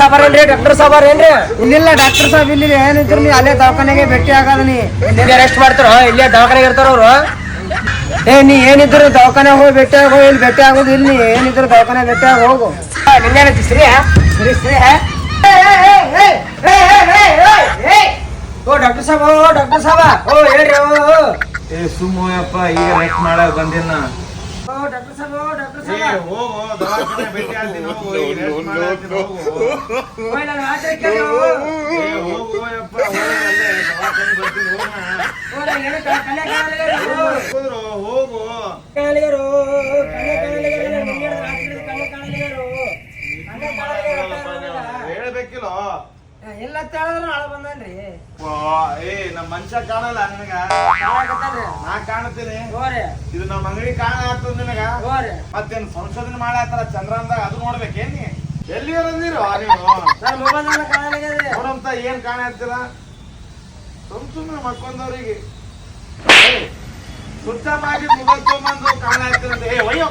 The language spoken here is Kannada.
ಸಾಬಾರ್ ಏನ್ರಿ? ಡಾಕ್ಟರ್ ಸಾಬಾರ್ ಏನ್ರಿ? ಇಲ್ಲಿಲ್ಲ ಡಾಕ್ಟರ್ ಸಾಹೇಬ್ ಇಲ್ಲಿ ಏನಿದ್ರು ನೀ ಅಲ್ಲೇ ದವಾಖಾನೆಗೆ ಭೇಟಿ ಆಗದ ನೀ. ಇಲ್ಲಿ ರೆಸ್ಟ್ ಮಾಡ್ತಾರ? ಇಲ್ಲೇ ದವಾಖಾನೆಗೆ ಇರ್ತಾರ ಅವ್ರು? ಏ ನೀ ಏನಿದ್ರು ದವಾಖಾನೆ ಹೋಗಿ ಭೇಟಿ ಆಗೋ ಇಲ್ಲಿ ಭೇಟಿ ಆಗೋದು ಇಲ್ಲಿ. ನೀ ಏನಿದ್ರು ದವಾಖಾನೆ ಭೇಟಿ ಆಗ ಹೋಗು. ನಿನ್ನೇನೈತಿ ಶ್ರೀ ಸರಿ ಸರಿ ಓ ಡಾಕ್ಟರ್ ಸಾಹೇಬ್ ಓ ಡಾಕ್ಟರ್ ಸಾಹೇಬಾ ಓ ಹೇಳ್ರಿ ಓ. ಏ ಸುಮ್ಮಪ್ಪ ಈಗ ರೆಸ್ಟ್ ಮಾಡಕ್ ಬಂದಿನ ಡಾಕ್ಟರ್ ಸಾಹೇಬ್ ಓ ಡಾಕ್ಟರ್ ಏ ಹೋಗು ದವಾಖಾನೆ ಭೇಟಿ ಆಗ್ತೀನಿ ಹೋಗು ಈಗ ಮಾಡಾಕ್ತೀನಿ ಹೋಗು ಓಯ್ ಕೇಳಿ ಹೋಗು ಯಪ್ಪ ದವಾಖಾನೆ ಬರ್ತೀನಿ ಹೋಗೋಣ ಓ ಏನು ಹೋದ್ರು ಹೋಗು ರಾತ್ರಿ ಹೇಳ್ಬೇಕಿಲ್ಲ ಎಲ್ಲ ತೆಳದ್ರು ಅಳ ಬಂದನ್ರಿ. ಏ ನಮ್ಮ ಮನುಷ್ಯ ಕಾಣಲ್ಲ ನಿನಗ? ಕಾಣಕತ್ತಾನ್ರಿ. ನಾ ಕಾಣತೀನಿ ಹೋರಿ ಇದು ನಮ್ಮ ಅಂಗಡಿ ಕಾಣ ಆಗ್ತದ ನಿನಗ ಹೋರಿ ಮತ್ತೇನ್ ಸಂಶೋಧನೆ ಮಾಡಾತಾರ ಚಂದ್ರನ್ದಾಗ ಅದು ನೋಡ್ಬೇಕೇನ್ ನೀ ಎಲ್ಲಿ ಇರಂದಿರೋ ನೀವು ಮೊಬೈಲ್. ನೋಡಂತ ಏನ್ ಕಾಣ ಸುಮ್ ಸುಮ್ಮನೆ ಮಕ್ಕೊಂದವ್ರಿಗೆ ಸುತ್ತ ಮಾಡಿ ಮೊಬೈಲ್ ತಗೊಂಬಂದು ಕಾಣ ಏ ಒಯ್ಯೋ